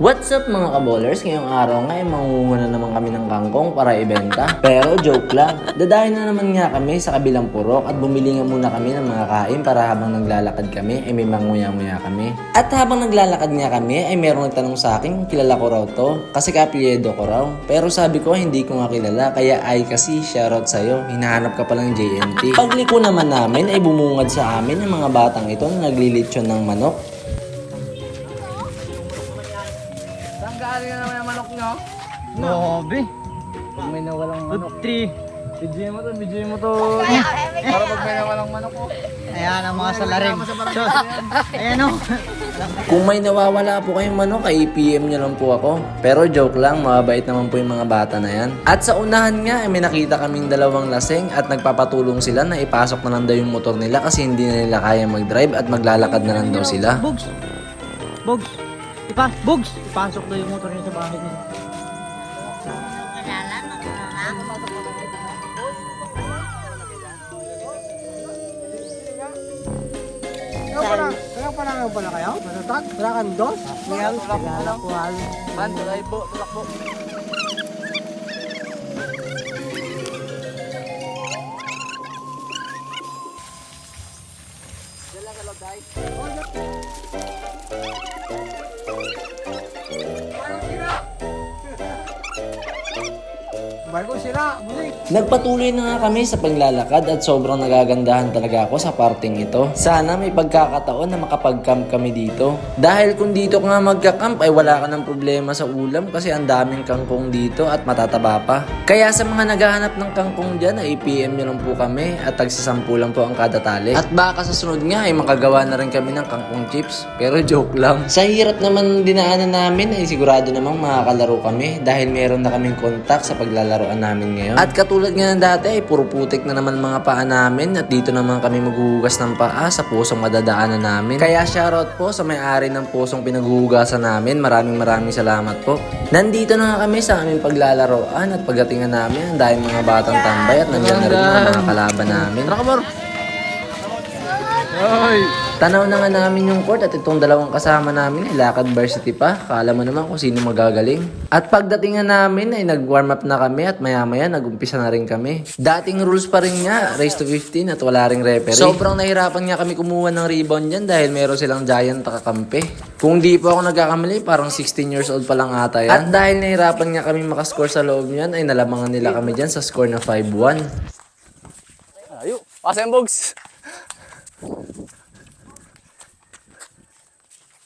What's up mga kabolers? Ngayong araw nga ay mangunguna naman kami ng kangkong para ibenta. Pero joke lang, dadahin na naman nga kami sa kabilang purok at bumili nga muna kami ng mga kain para habang naglalakad kami ay may manguya-nguya kami. At habang naglalakad nga kami ay meron nagtanong sa akin kilala ko raw to kasi kapilyedo ko raw. Pero sabi ko hindi ko nga kilala kaya ay kasi shoutout sa'yo, hinahanap ka palang JNT. Pagliko naman namin ay bumungad sa amin ng mga batang ito na naglilitsyon ng manok Grabe. Pag may nawalang manok. Good tree. Bidyo mo to, bidyo mo to. Para pag may nawalang manok ko. Ayan ang mga salarin. Sus. Ayan o. Kung may nawawala po kayong manok, ay PM nyo lang po ako. Pero joke lang, mababait naman po yung mga bata na yan. At sa unahan nga, ay may nakita kaming dalawang laseng at nagpapatulong sila na ipasok na lang daw yung motor nila kasi hindi na nila kaya mag-drive at maglalakad na lang daw sila. Bugs. Bugs. Ipa Bugs. Ipasok daw yung motor niya sa bahay niya. Kaya pala, kaya pala ngayon kayo? Matatag? Wala kang dos? Ko hal. Man, tulay po, tulak po. Bago sila, bulik. Nagpatuloy na nga kami sa paglalakad at sobrang nagagandahan talaga ako sa parting ito. Sana may pagkakataon na makapag-camp kami dito. Dahil kung dito ka nga magka-camp ay wala ka ng problema sa ulam kasi ang daming kangkong dito at matataba pa. Kaya sa mga naghahanap ng kangkong dyan ay PM nyo lang po kami at tagsasampu lang po ang kada tali. At baka sa sunod nga ay makagawa na rin kami ng kangkong chips. Pero joke lang. Sa hirap naman dinaanan namin ay sigurado namang makakalaro kami dahil meron na kaming kontak sa paglalaroan namin ngayon. At katulad nga ng dati ay puro putik na naman mga paa namin at dito naman kami maghuhugas ng paa sa pusong madadaanan namin. Kaya shoutout po sa may-ari ng pusong pinaghuhugasan namin. Maraming maraming salamat po. Nandito na nga kami sa aming paglalaroan at pagdatingan namin ang dahil mga batang tambay at nandiyan na rin mga, mga kalaban namin. Ay! Tanaw na nga namin yung court at itong dalawang kasama namin ay lakad varsity pa. Kala mo naman kung sino magagaling. At pagdating nga namin ay nag-warm up na kami at maya maya nag-umpisa na rin kami. Dating rules pa rin nga, race to 15 at wala ring referee. Sobrang nahirapan nga kami kumuha ng rebound yan dahil meron silang giant kakampi. Kung di po ako nagkakamali, parang 16 years old pa lang ata yan. At dahil nahirapan nga kami makascore sa loob niyan, ay nalamangan nila kami dyan sa score na 5-1. Ayo, pasa yung bogs.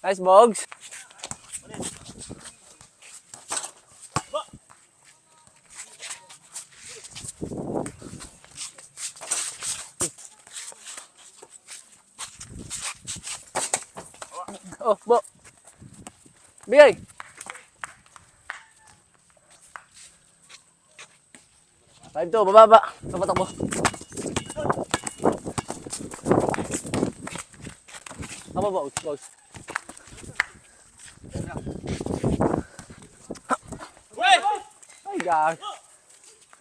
Nice bogs. Oh, bo. Bigay. Five to, bababa. Takbo, takbo. Apa box, box. Gag.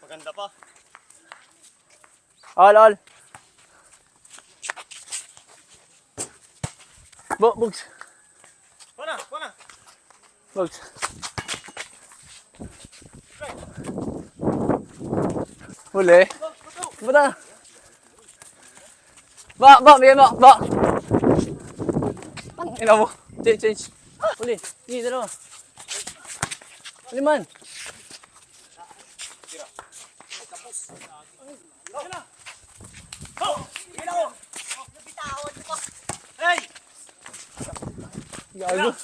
Maganda pa. All, all. Bo, box, Pana, pana. box. Huli. Bata. Ba, ba, bigyan mo, ba. Ina mo. Change, change. Huli. Hindi, dalawa. Huli man. Gago.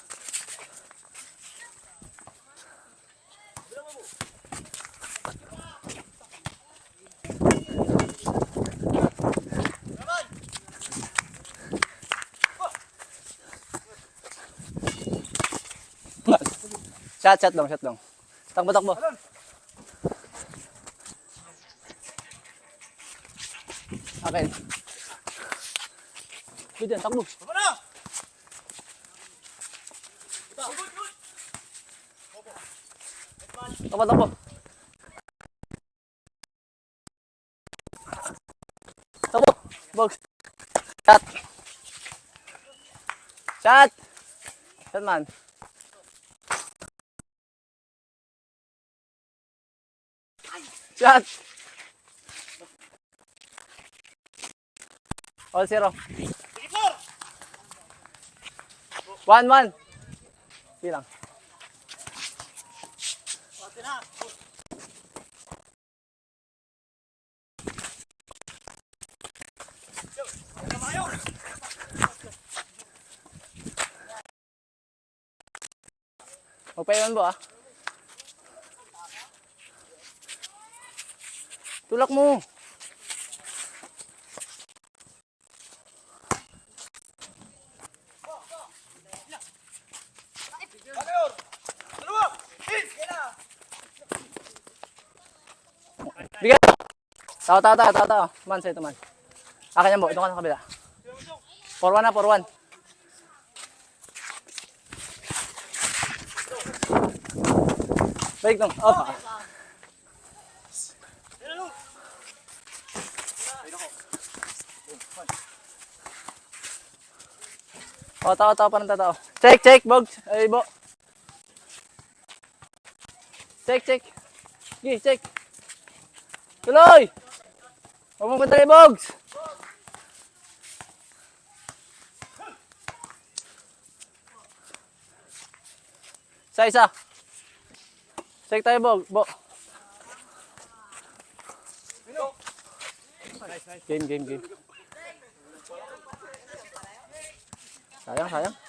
Shot, shot lang, shot lang. Takbo, takbo. Pakain. Uy, dyan, takbo. Baba na! Takbo, takbo. Takbo. Box. Shot. Shot. Shot man. Shot. All zero. One, one. Bilang. Magpaiwan mo ah. Tulak mo. Bigyan! Tao, tao, tao, tao, tao. Man, sa'yo ito man. Akin yan, bo. Doon ka sa kabila. 4-1 na, 4-1. Balik dong. Opa. O, tao, tao, parang tao. Check, check, Bogs. Ay, bo. Check, check. Gi, check. Tuloy! Mong patay, Bogs. Isa, isa. Check tayo, Bog. Bo. Game, game, game. Sayang, sayang.